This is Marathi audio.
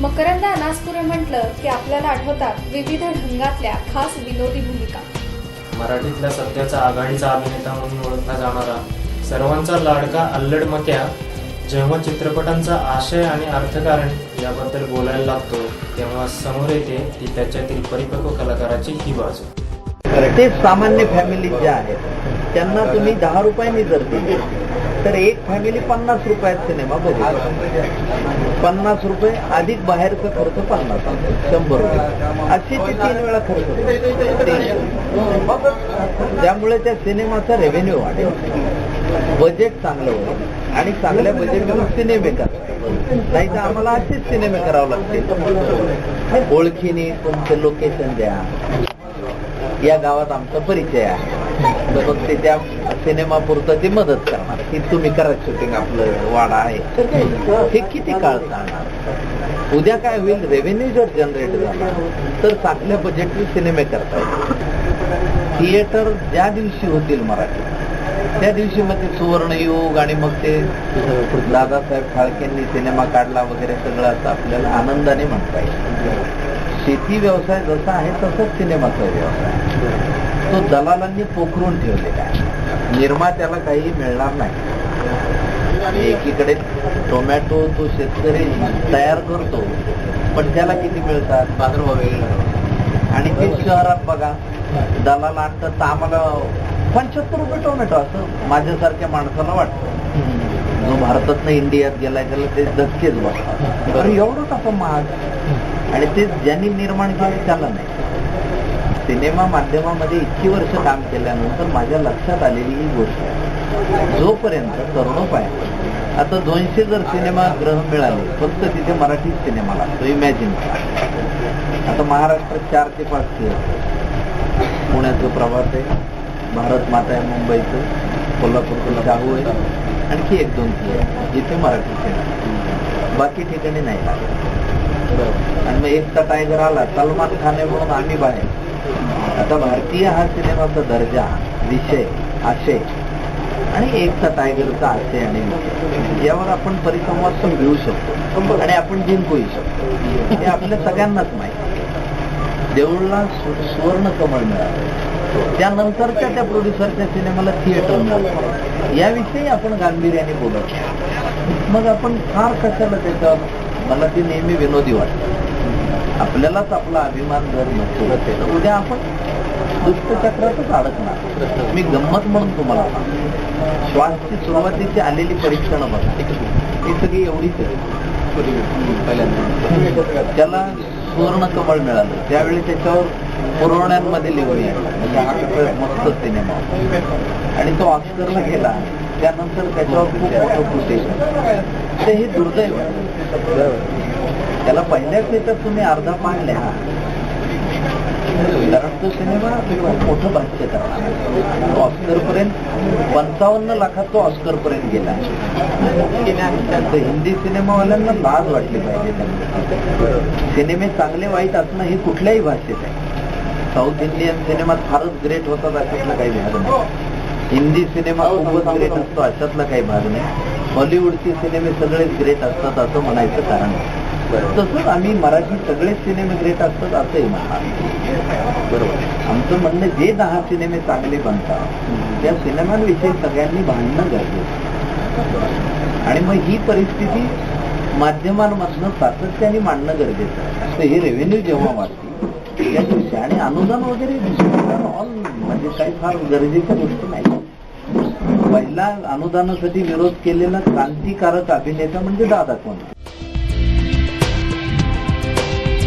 मकरंद अनासपुरे म्हटलं की आपल्याला आठवतात विविध ढंगातल्या खास विनोदी भूमिका. मराठीतल्या सध्याचा आघाडीचा अभिनेता म्हणून ओळखला जाणारा सर्वांचा लाडका अल्लड मक्या जेव्हा चित्रपटांचा आशय आणि अर्थकारण याबद्दल बोलायला लागतो तेव्हा समोर येते ती त्याच्यातील परिपक्व कलाकाराची ही बाजू. ते सामान्य फॅमिली ज्या आहेत त्यांना तुम्ही दहा रुपयांनी जर दिले तर एक फॅमिली पन्नास रुपयात सिनेमा बघू पन्नास रुपये अधिक बाहेरचा खर्च पन्नास शंभर रुपये. असे ते तीन वेळा खर्च त्यामुळे त्या सिनेमाचा रेव्हेन्यू वाढेल. बजेट चांगलं होईल. आणि चांगल्या बजेटवर सिनेमे करतात नाही तर आम्हाला असेच सिनेमे करावे लागतील. ओळखीने तुमचं लोकेशन द्या. या गावात आमचा परिचय आहे. तर मग ते त्या सिनेमा पुरतं ते मदत करणार. की तुम्ही करा शूटिंग आपलं वाडा आहे. हे किती काळ चालणार? उद्या काय होईल? रेव्हेन्यू जर जनरेट झाला तर चांगल्या बजेटचे सिनेमे करता येईल थिएटर ज्या दिवशी होतील मराठी त्या दिवशी मग ते सुवर्ण योग आणि मग ते दादासाहेब फाळकेंनी सिनेमा काढला वगैरे सगळं असं आपल्याला आनंदाने म्हणता येईल. शेती व्यवसाय जसा आहे तसंच सिनेमाचा व्यवसाय. तो दलालांनी पोखरून ठेवलेला आहे. निर्मात्याला काही मिळणार नाही. एकीकडे टोमॅटो तो शेतकरी तयार करतो पण त्याला किती मिळतात? बाजारभाव वेगळा आणि ते शहरात बघा दलाल आणतात तर आम्हाला पंच्याहत्तर रुपये टोमॅटो असं माझ्यासारख्या माणसाला वाटतं. जो भारतातनं इंडियात गेलाय त्याला ते धक्केच बघतात अरे एवढं कसं महाग? आणि ते ज्यांनी निर्माण केले त्याला नाही. सिनेमा माध्यमामध्ये इतकी वर्ष काम केल्यानंतर माझ्या लक्षात आलेली ही गोष्ट आहे. जोपर्यंत तरुणोपाय आता दोनशे जर सिनेमा ग्रह मिळाले फक्त तिथे मराठी सिनेमा लागतो इमॅजिन आता महाराष्ट्रात चार ते पाच theatre. पुण्याचं प्रवास आहे भारत माता आहे मुंबईचं कोल्हापूरचं शाहू आहे आणखी एक दोन theatre जिथे मराठी सिनेमा. बाकी ठिकाणी नाही लागत. आणि मग एकटा टायगर आला सलमान खान आहे म्हणून आम्ही बाहेर. आता भारतीय हा सिनेमाचा दर्जा विषय आशय आणि एकटा टायगरचा आशय आणि विषय यावर आपण परिसंवाद पण घेऊ शकतो. आणि आपण जिंकूही शकतो. हे आपल्या सगळ्यांनाच माहिती देऊळला सुवर्ण कमळ मिळालं. त्यानंतरच्या त्या प्रोड्युसरच्या सिनेमाला थिएटर मिळालं. याविषयी आपण गांभीर्याने बोलत मग आपण फार कशाला त्याचा मला ती नेहमी विनोदी वाटते. आपल्यालाच आपला अभिमान जर नसतो तर उद्या आपण दुष्टचक्रातच अडकणार. मी गंमत म्हणून तुम्हाला सांगतो. श्वासची सुरुवातीची आलेली परीक्षणं बघा. ती सगळी एवढीच आहे. त्याला सुवर्ण कमळ मिळालं. त्यावेळी त्याच्यावर पुरवण्यांमध्ये लिहून यायचं. म्हणजे हा मस्त सिनेमा. आणि तो ऑस्करला गेला. त्यानंतर त्याच्यावर खूप मोठं फुटेज ते म्हणजे हे दुर्दैव त्याला पहिल्याच याच्यात तुम्ही अर्धा पान कारण तो सिनेमा खूप मोठं भाष्य करणार ऑस्कर पर्यंत पंचावन्न लाखात तो ऑस्कर पर्यंत गेला तर हिंदी सिनेमावाल्यांना लाज वाटली पाहिजे त्यांना. सिनेमे चांगले वाईट असणं हे कुठल्याही भाषेत आहे. साऊथ इंडियन सिनेमात फारच ग्रेट होतात अशातला काही भाग नाही. हिंदी सिनेमा खूपच ग्रेट असतो अशातला काही भाग नाही. हॉलिवूडचे सिनेमे सगळेच ग्रेट असतात असं म्हणायचं कारण आहे. तसंच आम्ही मराठी सगळे सिनेमे ग्रेट असतात असंही म्हणणार बरोबर. आमचं म्हणणं जे दहा सिनेमे चांगले बनतात त्या सिनेमांविषयी सगळ्यांनी भांडणं गरजेचं आणि मग ही परिस्थिती माध्यमांमधनं सातत्याने मांडणं गरजेचं आहे. तर हे रेव्हेन्यू जेव्हा वाढतील त्या दिवशी आणि अनुदान वगैरे ऑल म्हणजे काही फार गरजेच्या गोष्टी नाही. पहिला अनुदानासाठी विरोध केलेला क्रांतिकारक अभिनेता म्हणजे दादा कोण?